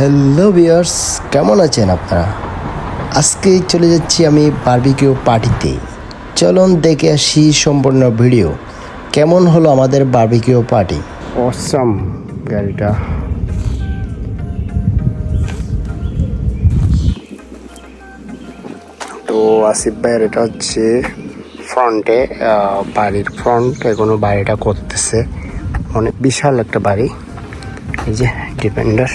Hello বিয়ার্স কেমন আছেন আপনারা? আজকে চলে যাচ্ছি আমি বার্বিকিউ পার্টিতে চলুন দেখে আসি সম্পূর্ণ ভিডিও। কেমন হলো আমাদের বার্বিকিউ পার্টি অসাম গাড়িটা। তো আসিফ ভাইয়ের এটা হচ্ছে ফ্রন্টে বাড়ির ফ্রন্ট এখনও বাড়িটা করতেছে। অনেক বিশাল একটা বাড়ি। এই যে ডিপেন্ডার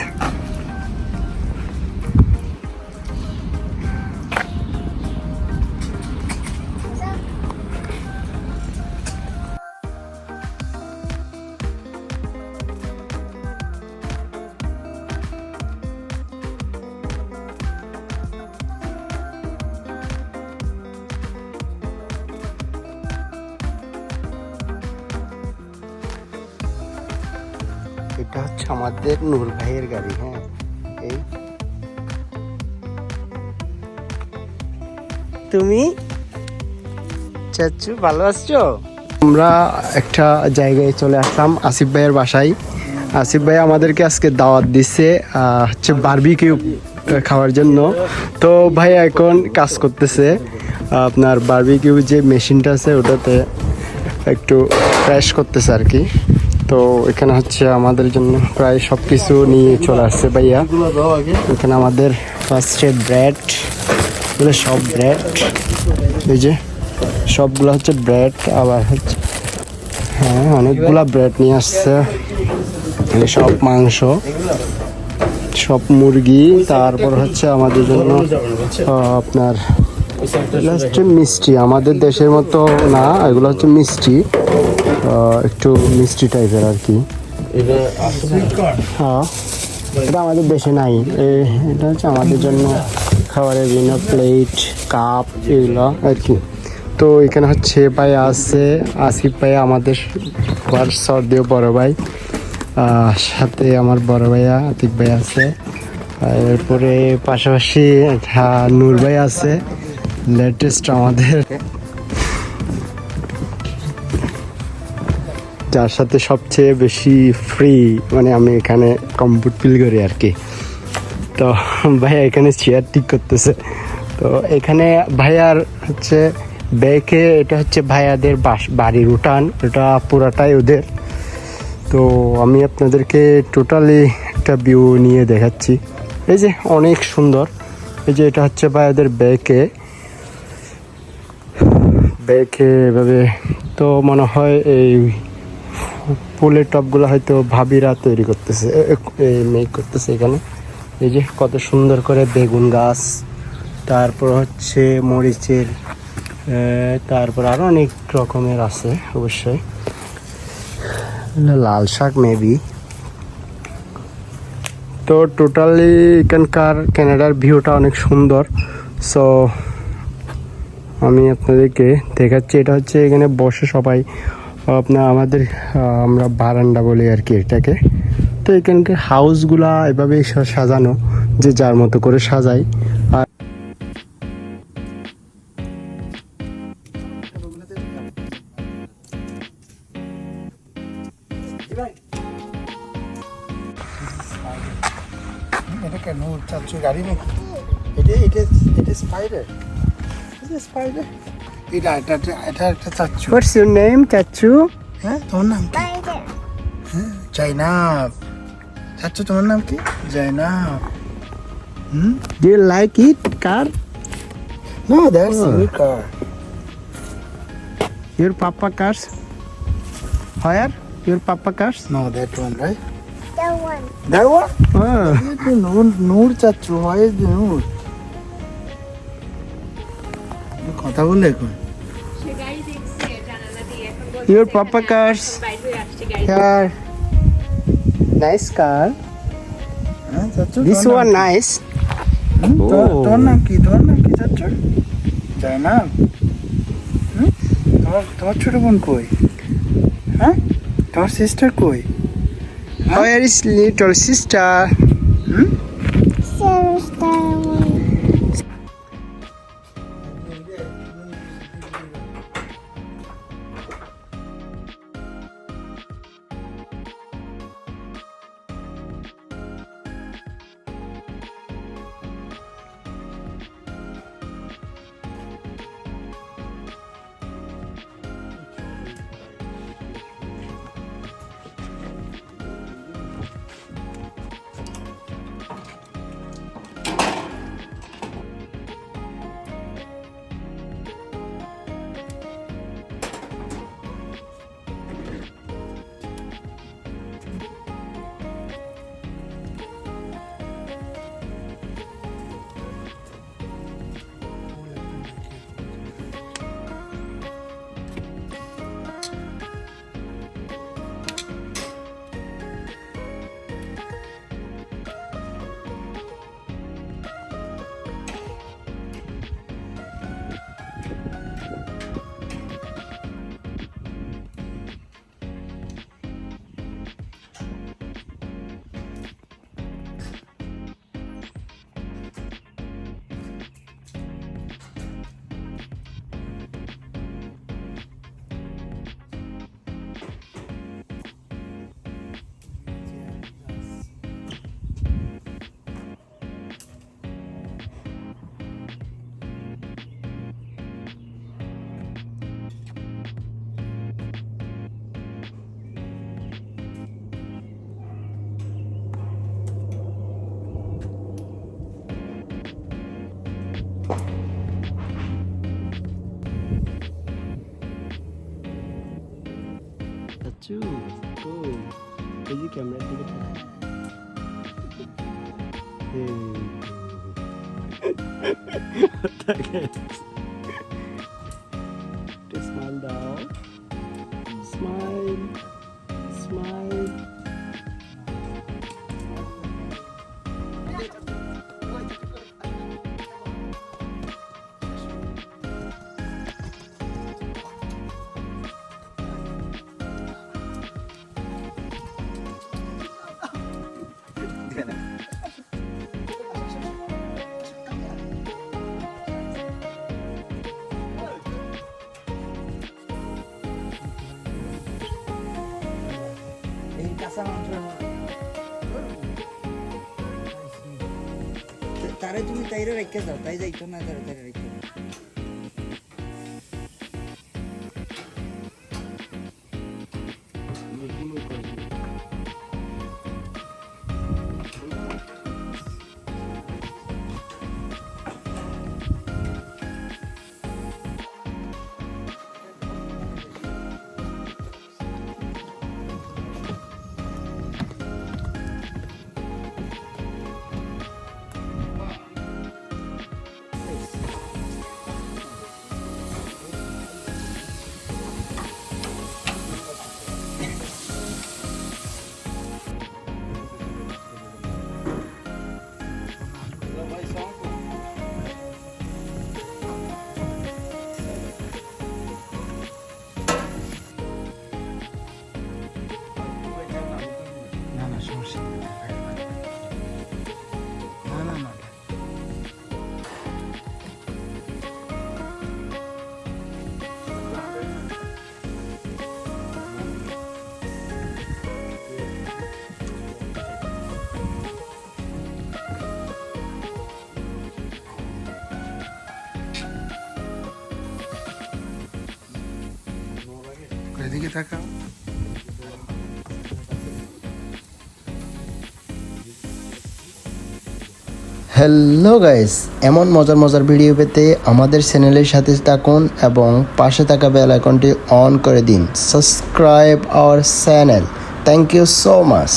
এটা হচ্ছে আমাদের নূর ভাইয়ের গাড়ি হ্যাঁ। এই। তুমি? চাচ্ছু ভালো আছো? আমরা একটা জায়গায় চলে আসলাম আসিফ ভাইয়ের বাসায়। আসিফ ভাই আমাদেরকে আজকে দাওয়াত দিচ্ছে হচ্ছে বারবিকিউ খাওয়ার জন্য। তো ভাই এখন কাজ করতেছে, আপনার বারবিকিউ যে মেশিনটা আছে ওটাতে একটু ফ্রেশ করতেছে আর কি। তো এখানে হচ্ছে আমাদের জন্য প্রায় সব কিছু নিয়ে চলে আসছে ভাইয়া। এখানে আমাদের ফার্স্টে ব্রেড এগুলো সব ব্রেড এই যে সবগুলো হচ্ছে ব্রেড আবার হচ্ছে হ্যাঁ অনেকগুলা ব্রেড নিয়ে আসছে। সব মাংস, সব মুরগি, তারপর হচ্ছে আমাদের জন্য আপনার মিষ্টি। আমাদের দেশের মতো না, এগুলো হচ্ছে মিষ্টি। একটু মিষ্টি টাইপের আর কি। হ্যাঁ এটা আমাদের দেশে নাই। এটা হচ্ছে আমাদের জন্য খাবারের বিভিন্ন প্লেট কাপ এগুলো আর কি। তো এখানে হচ্ছে ভাই আছে আসিফ ভাই আমাদের সর্দিও বড় ভাই। সাথে আমার বড় ভাইয়া আতিক ভাই আছে। আর এরপরে পাশাপাশি হ্যাঁ, নূর ভাই আছে। লেটেস্ট আমাদের যার সাথে সবচেয়ে বেশি ফ্রি মানে আমি এখানে কমফোর্ট ফিল করি আর কি তো ভাইয়া এখানে চেয়ার ঠিক করতেছে। তো এখানে ভাইয়ার হচ্ছে ব্যাকে এটা হচ্ছে ভাইয়াদের বাস বাড়ির উঠান। এটা পুরাটাই ওদের। তো আমি আপনাদেরকে টোটালি একটা ভিউ নিয়ে দেখাচ্ছি। এই যে অনেক সুন্দর। এই যে এটা হচ্ছে ভাইয়াদের ব্যাকে ব্যাকে এভাবে তো মনে হয় এই ফুলের টপগুলো হয়তো ভাবিরা তৈরি করতেছে। মেক করতেছে এখানে। এই যে কত সুন্দর করে বেগুন গাছ, তারপর হচ্ছে মরিচের তারপর আরও অনেক রকমের আছে অবশ্যই। লাল শাক মেবি তো টোটালি এখানকার ক্যানাডার ভিউটা অনেক সুন্দর। সো আমি আপনাদেরকে দেখাচ্ছি, এটা হচ্ছে এখানে বসে সবাই আপনার আমাদের আমরা বারান্দা বলি আর কি এটাকে তো এখানকার হাউসগুলা এভাবেই সা- সাজানো যে যার মতো করে সাজাই আর এটা কেন? চাচ্ছু গাড়ি নাকি? এটা এটা এটা স্পাইডার স্পাইডার এটা এটা এটা এটা একটা চাচ্ছু হোয়াটস ইউর নেম চাচ্ছু হ্যাঁ তোমার নাম কি? হ্যাঁ জয়নাব চাচ্ছু তোমার নাম কি? Zainab hmm? Do you like it car no that's Oh. Your car your papa car's here your papa car's no that one right That one. That one Noor Noor চাচ্ছু হয় যে নূর কথা বলে এখন সে গাড়ি দেখছে জানালা দিয়ে এখন বলছে Your যে papa cars. বাইরে হয়ে আসছে গাড়ি Here. Nice car. হ্যাঁ This one নাম কি? nice. তোমার নাম কি তোমার নাম কি চাচ্ছু জয়নাব হুম? তোমার তোমার ছোট বোন কই হ্যাঁ তোমার সিস্টার কই Where is little sister? হুম আচ্ছু কই এই যে ক্যামেরার দিকে তাকা। মাংস তারে তুমি তাইরে রেখে যাও তাই যাইতো না তারে তারে রেখে হ্যালো গাইস এমন মজার মজার ভিডিও পেতে আমাদের চ্যানেলের সাথে থাকুন এবং পাশে থাকা বেল আইকনটি অন করে দিন। Subscribe our channel thank you so much